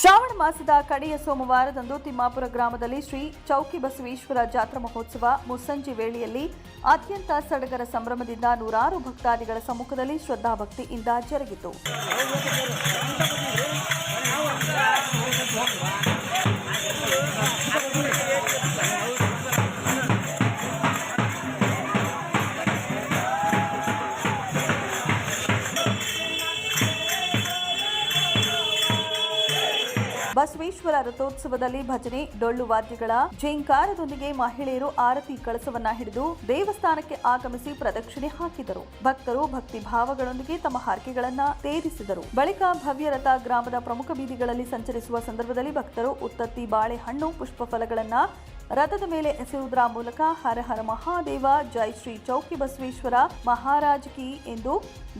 ಶ್ರಾವಣ ಮಾಸದ ಕಡೆಯ ಸೋಮವಾರದಂದು ತಿಮ್ಮಾಪುರ ಗ್ರಾಮದಲ್ಲಿ ಶ್ರೀ ಚೌಕಿ ಬಸವೇಶ್ವರ ಜಾತ್ರಾ ಮಹೋತ್ಸವ ಮುಸ್ಸಂಜೆ ವೇಳೆಯಲ್ಲಿ ಅತ್ಯಂತ ಸಡಗರ ಸಂಭ್ರಮದಿಂದ ನೂರಾರು ಭಕ್ತಾದಿಗಳ ಸಮ್ಮುಖದಲ್ಲಿ ಶ್ರದ್ಧಾಭಕ್ತಿಯಿಂದ ಜರುಗಿತು. ಬಸವೇಶ್ವರ ರಥೋತ್ಸವದಲ್ಲಿ ಭಜನೆ, ಡೊಳ್ಳು ವಾದ್ಯಗಳ, ಜೈಂಕಾರದೊಂದಿಗೆ ಮಹಿಳೆಯರು ಆರತಿ ಕಳಸವನ್ನ ಹಿಡಿದು ದೇವಸ್ಥಾನಕ್ಕೆ ಆಗಮಿಸಿ ಪ್ರದಕ್ಷಿಣೆ ಹಾಕಿದರು. ಭಕ್ತರು ಭಕ್ತಿ ಭಾವಗಳೊಂದಿಗೆ ತಮ್ಮ ಹರಕೆಗಳನ್ನ ತೇರಿಸಿದರು ಬಳಿಕ ಭವ್ಯರಥ ಗ್ರಾಮದ ಪ್ರಮುಖ ಬೀದಿಗಳಲ್ಲಿ ಸಂಚರಿಸುವ ಸಂದರ್ಭದಲ್ಲಿ ಭಕ್ತರು ಉತ್ತತ್ತಿ ಬಾಳೆಹಣ್ಣು ಪುಷ್ಪ ಫಲಗಳನ್ನ ರಥದ ಮೇಲೆ ಎಸೆಯುವುದರ ಮೂಲಕ ಹರ ಹರ ಮಹಾದೇವ, ಜೈ ಶ್ರೀ ಚೌಕಿ ಬಸವೇಶ್ವರ ಮಹಾರಾಜ್ ಕಿ ಎಂದು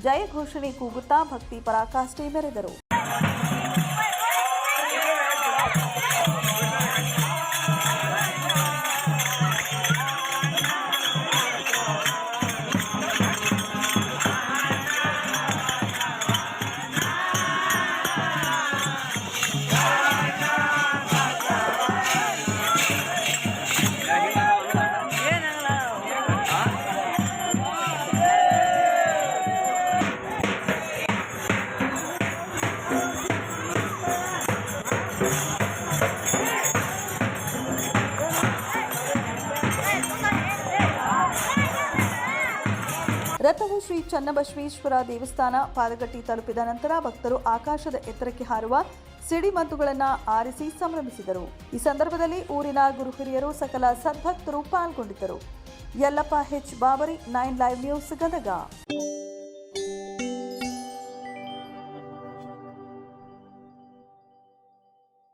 ಜಯ ಘೋಷಣೆ ಕೂಗುತ್ತಾ ಭಕ್ತಿ ಪರಾಕಾಷ್ಠೆ ಮೆರೆದರು. ರಥವು ಶ್ರೀ ಚನ್ನಬಸವೇಶ್ವರ ದೇವಸ್ಥಾನ ಪಾದಗಟ್ಟಿ ತಲುಪಿದ ನಂತರ ಭಕ್ತರು ಆಕಾಶದ ಎತ್ತರಕ್ಕೆ ಹಾರುವ ಸಿಡಿಮದ್ದುಗಳನ್ನು ಆರಿಸಿ ಸಂಭ್ರಮಿಸಿದರು. ಈ ಸಂದರ್ಭದಲ್ಲಿ ಊರಿನ ಗುರುಹಿರಿಯರು ಸಕಲ ಸದ್ಭಕ್ತರು ಪಾಲ್ಗೊಂಡಿದ್ದರು. Yallappa H Babari nine live news Gadag